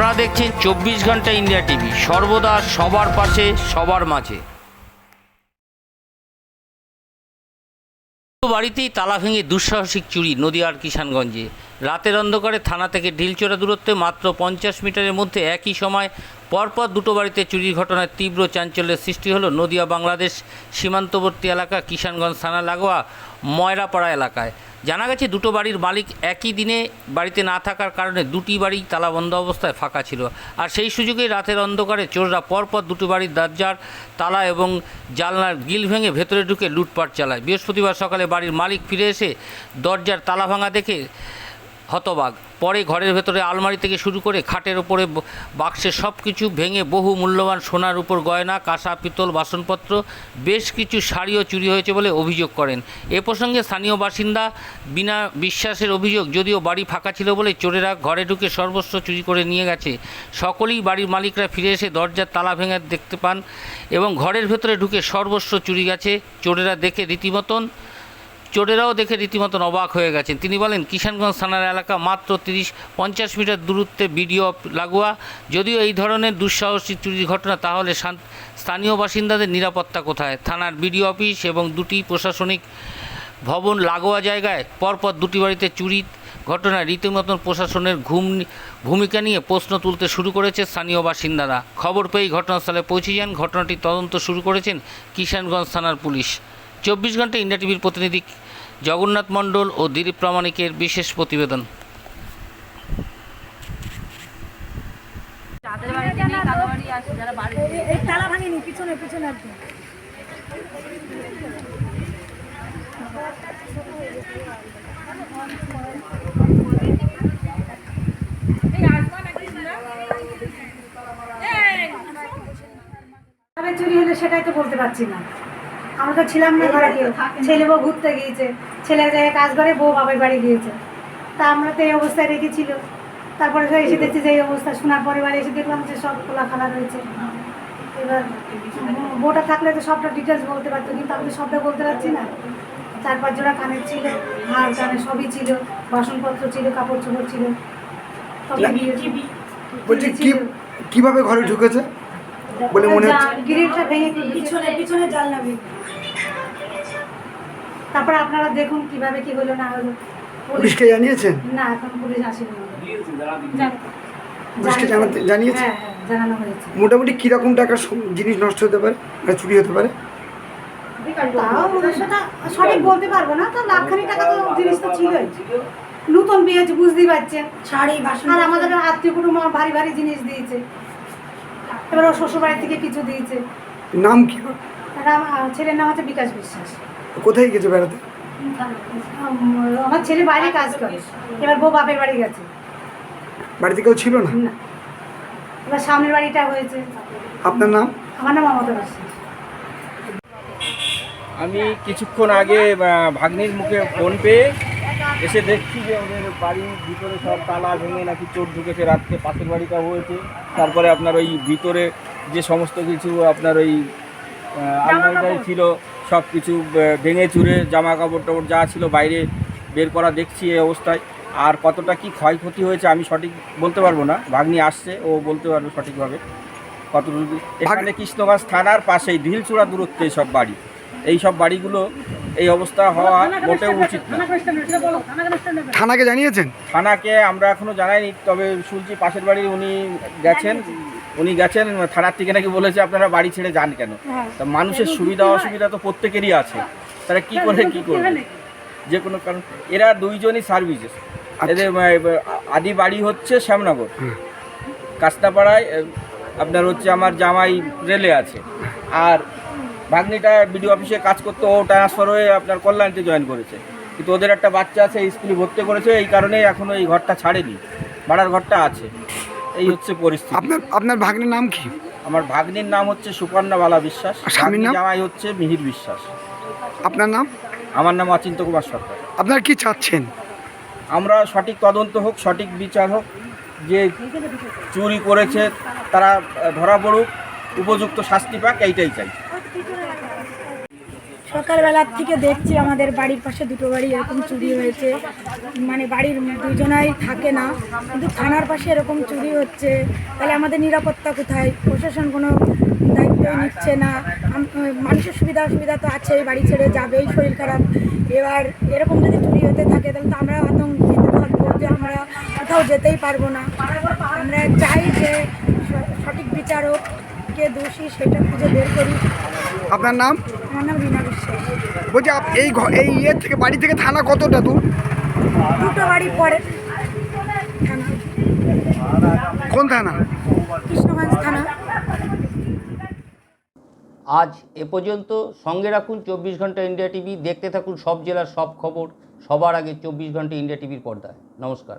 আপনারা দেখছেন চব্বিশ ঘণ্টা ইন্ডিয়া টিভি। সর্বদা সবার পাশে, সবার মাঝে। বাড়িতেই তালা ভেঙে দুঃসাহসিক চুরি নদীয়ার কিষানগঞ্জে। রাতের অন্ধকারে থানা থেকে ঢিলচোরা দূরত্বে মাত্র পঞ্চাশ মিটারের মধ্যে একই সময় পরপর দুটো বাড়িতে চুরির ঘটনায় তীব্র চাঞ্চল্যের সৃষ্টি হলো নদিয়া, বাংলাদেশ সীমান্তবর্তী এলাকা কিষানগঞ্জ থানা লাগোয়া ময়রাপাড়া এলাকায়। জানা গেছে, দুটো বাড়ির মালিক একই দিনে বাড়িতে না থাকার কারণে দুটি বাড়ি তালাবন্ধ অবস্থায় ফাঁকা ছিল। আর সেই সুযোগে রাতের অন্ধকারে চোররা পরপর দুটো বাড়ির দরজার তালা এবং জানলার গিল ভেঙে ভেতরে ঢুকে লুটপাট চালায়। বৃহস্পতিবার সকালে বাড়ির মালিক ফিরে এসে দরজার তালা ভাঙা দেখে হতবাক। পরে ঘরের ভেতরে আলমারি থেকে শুরু করে খাটের ওপরে বাক্সে সব কিছু ভেঙে বহু মূল্যবান সোনার উপর গয়না, কাঁসা, পিতল, বাসনপত্র, বেশ কিছু শাড়িও চুরি হয়েছে বলে অভিযোগ করেন। এ প্রসঙ্গে স্থানীয় বাসিন্দা বিনা বিশ্বাসের অভিযোগ, যদিও বাড়ি ফাঁকা ছিল বলে চোরেরা ঘরে ঢুকে সর্বস্ব চুরি করে নিয়ে গেছে। সকলেই বাড়ির মালিকরা ফিরে এসে দরজার তালা ভেঙে দেখতে পান এবং ঘরের ভেতরে ঢুকে সর্বস্ব চুরি গেছে। চোরেরা দেখে রীতিমতন চোরেরাও দেখে রীতিমতন অবাক হয়ে গেছেন। তিনি বলেন, কিষানগঞ্জ থানার এলাকা মাত্র তিরিশ, পঞ্চাশ মিটার দূরত্বে বিডিও লাগোয়া। যদিও এই ধরনের দুঃসাহসিক চুরির ঘটনা, তাহলে স্থানীয় বাসিন্দাদের নিরাপত্তা কোথায়? থানার বিডিও অফিস এবং দুটি প্রশাসনিক ভবন লাগোয়া জায়গায় পরপর দুটি বাড়িতে চুরি ঘটনায় রীতিমতন প্রশাসনের ঘুম, ভূমিকা নিয়ে প্রশ্ন তুলতে শুরু করেছে স্থানীয় বাসিন্দারা। খবর পেয়েই ঘটনাস্থলে পৌঁছে যান। ঘটনাটি তদন্ত শুরু করেছেন কিষানগঞ্জ থানার পুলিশ। চব্বিশ ঘণ্টা ইন্ডিয়া টিভির প্রতিনিধি জগন্নাথ মণ্ডল ও দিলীপ প্রামাণিকের বিশেষ প্রতিবেদন চুরি হলো সেটাই তো বলতে পারছি না আমরা তো ছিলাম না ঘরে কেউ। ছেলে বউ ঘুরতে গিয়েছে। ছেলে এক জায়গায় কাজ করে বউ বাবার বাড়ি গিয়েছে। তা আমরা তো এই অবস্থায় রেখেছিল। তারপরে তো এসে দেখছি যে এই অবস্থা। শোনার পরে বাড়ি এসে দেখলাম যে সব খোলা খালা রয়েছে। এবার বউটা থাকলে তো সবটা ডিটেলস বলতে পারতো কিন্তু আমি সবটা বলতে পারছি না। চার পাঁচ জোড়া কানের ছিল হার কানে সবই ছিল বাসনপত্র ছিল কাপড় চোপড় ছিল। সবই বলছি কি কীভাবে ঘরে ঢুকেছে? বলে মনে হচ্ছে গ্রিলটা ভেঙে পিছনে পিছনে জানলা ভেঙে তারপর আপনারা দেখুন কীভাবে কি হলো না হলো। পুলিশ পুলিশকে জানিয়েছেন? না এখন পুলিশ আসেনি। জান- পুলিশকে জানাতে- জানিয়েছে? হ্যাঁ হ্যাঁ জানানো হয়েছে। মোটামুটি কীরকম টাকার জিনিস নষ্ট হতে পারে? মানে চুরি হতে পারে? তাও সেটা সঠিক বলতে পারব না তো লাখখানি টাকা তো জিনিস তো ছিলই। নতুন বিয়ে বুঝতেই পারছেন। শাড়ি বাসন আর আমাদের আত্মীয় আমার ভারী ভারী জিনিস দিয়েছে। এবার ও শ্বশুর বাড়ি থেকে কিছু দিয়েছে। নাম কি ছেলের নাম হচ্ছে বিকাশ বিশ্বাস। কোথায় গেছে বেড়াতে? আমার ছেলে বাইরে কাজ করে। এবার বউ বাপের বাড়ি গেছে। বাড়িতে কেউ ছিল না? না। এবার সামনের বাড়িটা হয়েছে। আপনার নাম? আমার নাম মমতা বিশ্বাস আমি কিছুক্ষণ আগে ভাগ্নির মুখে ফোন পেয়ে এসে দেখছি যে ওদের বাড়ির ভিতরে সব তালা ভেঙে নাকি চোর ঢুকেছে রাত্রে পাশের বাড়িটা হয়েছে। তারপরে আপনার ওই ভিতরে যে সমস্ত কিছু আপনার ওই আলমারিটাই ছিল সব কিছু ভেঙে চুরে জামা কাপড় টাপড় যা ছিল বাইরে বের করা দেখছি এই অবস্থায়। আর কতটা কি ক্ষয়ক্ষতি হয়েছে আমি সঠিক বলতে পারব না। ভাগ্নি আসছে ও বলতে পারবে সঠিকভাবে। কতটুকু এখানে কৃষ্ণগঞ্জ থানার পাশেই ঢিলচূড়া দূরত্বে সব বাড়ি। এই সব বাড়িগুলো এই অবস্থা হওয়া মোটেও উচিত না। থানাকে জানিয়েছেন? থানাকে আমরা এখনও জানাইনি তবে শুনছি পাশের বাড়ির উনি গেছেন। উনি গেছেন থানার থেকে নাকি বলেছে আপনারা বাড়ি ছেড়ে যান কেন? তা মানুষের সুবিধা অসুবিধা তো প্রত্যেকেরই আছে। তারা কি করে কি করবে? যে কোনো কারণ এরা দুইজনই সার্ভিসেস। এদের আদি বাড়ি হচ্ছে শ্যামনগর। কাস্তাপাড়ায় আপনার হচ্ছে আমার জামাই রেলে আছে। আর ভাগ্নিটা বিডিও অফিসে কাজ করতে ও ট্রান্সফার হয়ে আপনার কল্যাণীতে জয়েন করেছে। কিন্তু ওদের একটা বাচ্চা আছে স্কুলে ভর্তি করেছে এই কারণে এখনও এই ঘরটা ছাড়েনি। ভাড়ার ঘরটা আছে। এই হচ্ছে পরিস্থিতি। আপনার আপনার ভাগ্নের নাম কি? আমার ভাগ্নির নাম হচ্ছে সুপর্ণা বালা বিশ্বাস। স্বামীর নাম? জামাই হচ্ছে মিহির বিশ্বাস। আপনার নাম? আমার নাম অচিন্ত কুমার সরকার। আপনার কি চাচ্ছেন? আমরা সঠিক তদন্ত হোক সঠিক বিচার হোক যে চুরি করেছে তারা ধরা পড়ুক উপযুক্ত শাস্তি পাক এইটাই চাই। সকালবেলার থেকে দেখছি আমাদের বাড়ির পাশে দুটো বাড়ি এরকম চুরি হয়েছে। মানে বাড়ির দুজনাই থাকে না, কিন্তু থানার পাশে এরকম চুরি হচ্ছে। তাহলে আমাদের নিরাপত্তা কোথায়? প্রশাসন কোনো দায়িত্ব নিচ্ছে না। মানুষের সুবিধা অসুবিধা তো আছেই, বাড়ি ছেড়ে যাবেই, শরীর খারাপ। এবার এরকম যদি চুরি হতে থাকে, তাহলে তো আমরা আতঙ্কিত থাকব যে আমরা কোথাও যেতেই পারব না। আমরা চাই যে সঠিক বিচারক, কে দোষী সেটা খুঁজে বের করি। আপনার নাম? আমার নাম রীনা বিশ্বাস। বলছি আপ- এই ঘ- এই ইয়ে থেকে বাড়ি থেকে থানা কতটা দূর? দুটো বাড়ি পরে কোন থানা? কৃষ্ণগঞ্জ থানা। আজ এ পর্যন্ত সঙ্গে রাখুন চব্বিশ ঘণ্টা ইন্ডিয়া টিভি। দেখতে থাকুন সব জেলার সব খবর। সবার আগে চব্বিশ ঘণ্টা ইন্ডিয়া টিভির পর্দায়। নমস্কার।